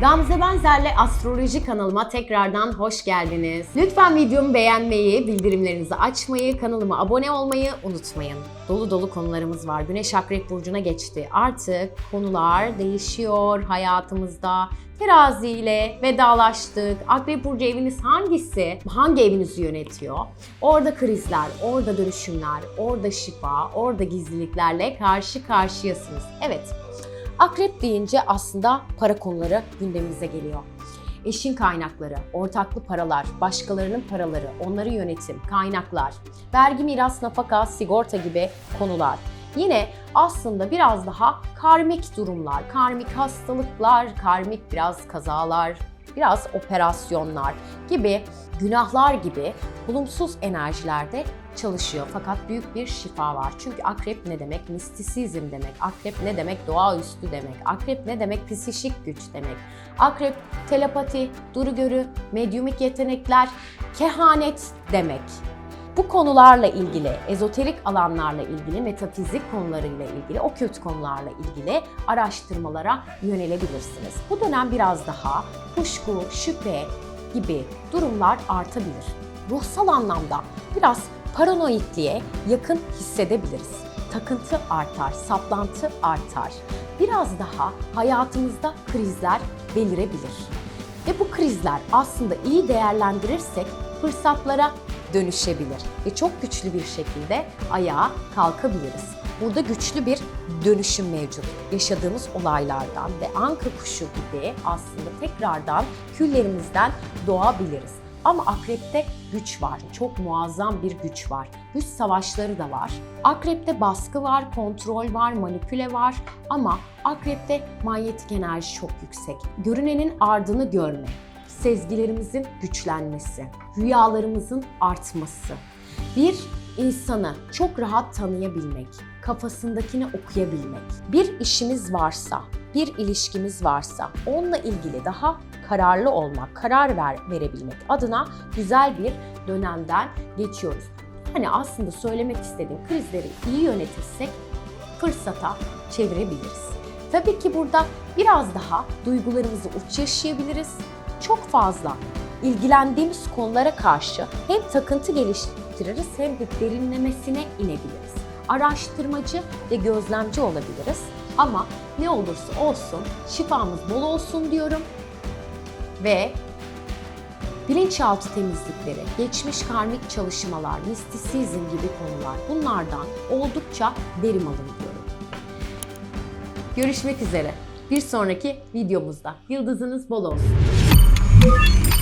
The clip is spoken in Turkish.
Gamze Benzer'le Astroloji kanalıma tekrardan hoş geldiniz. Lütfen videomu beğenmeyi, bildirimlerinizi açmayı, kanalıma abone olmayı unutmayın. Dolu dolu konularımız var. Güneş Akrep Burcu'na geçti. Artık konular değişiyor hayatımızda. Terazi ile vedalaştık. Akrep Burcu eviniz hangisi? Hangi evinizi yönetiyor? Orada krizler, orada dönüşümler, orada şifa, orada gizliliklerle karşı karşıyasınız. Evet, Akrep deyince aslında para konuları gündemimize geliyor. Eşin kaynakları, ortaklı paralar, başkalarının paraları, onları yönetim, kaynaklar, vergi, miras, nafaka, sigorta gibi konular. Yine aslında biraz daha karmik durumlar, karmik hastalıklar, karmik biraz kazalar, biraz operasyonlar gibi günahlar gibi olumsuz enerjilerde çalışıyor. Fakat büyük bir şifa var. Çünkü akrep ne demek? Mistisizm demek. Akrep ne demek? Doğaüstü demek. Akrep ne demek? Psişik güç demek. Akrep telepati, duru görü, medyumik yetenekler, kehanet demek. Bu konularla ilgili, ezoterik alanlarla ilgili, metafizik konularıyla ilgili, okült konularla ilgili araştırmalara yönelebilirsiniz. Bu dönem biraz daha kuşku, şüphe gibi durumlar artabilir. Ruhsal anlamda biraz paranoidliğe yakın hissedebiliriz. Takıntı artar, saplantı artar. Biraz daha hayatımızda krizler belirebilir. Ve bu krizler aslında iyi değerlendirirsek fırsatlara dönüşebilir ve çok güçlü bir şekilde ayağa kalkabiliriz. Burada güçlü bir dönüşüm mevcut. Yaşadığımız olaylardan ve anka kuşu gibi aslında tekrardan küllerimizden doğabiliriz. Ama akrepte güç var. Çok muazzam bir güç var. Güç savaşları da var. Akrepte baskı var, kontrol var, manipüle var ama akrepte manyetik enerji çok yüksek. Görünenin ardını görme, sezgilerimizin güçlenmesi, rüyalarımızın artması. Bir insanı çok rahat tanıyabilmek, kafasındakini okuyabilmek. Bir işimiz varsa, bir ilişkimiz varsa onunla ilgili daha kararlı olmak, karar ver, verebilmek adına güzel bir dönemden geçiyoruz. Hani aslında söylemek istediğim krizleri iyi yönetirsek fırsata çevirebiliriz. Tabii ki burada biraz daha duygularımızı uç yaşayabiliriz. Çok fazla ilgilendiğimiz konulara karşı hem takıntı geliştiririz hem de derinlemesine inebiliriz. Araştırmacı ve gözlemci olabiliriz. Ama ne olursa olsun şifamız bol olsun diyorum ve bilinçaltı temizlikleri, geçmiş karmik çalışmalar, mistisizm gibi konular bunlardan oldukça verim alın diyorum. Görüşmek üzere. Bir sonraki videomuzda. Yıldızınız bol olsun. Thank you.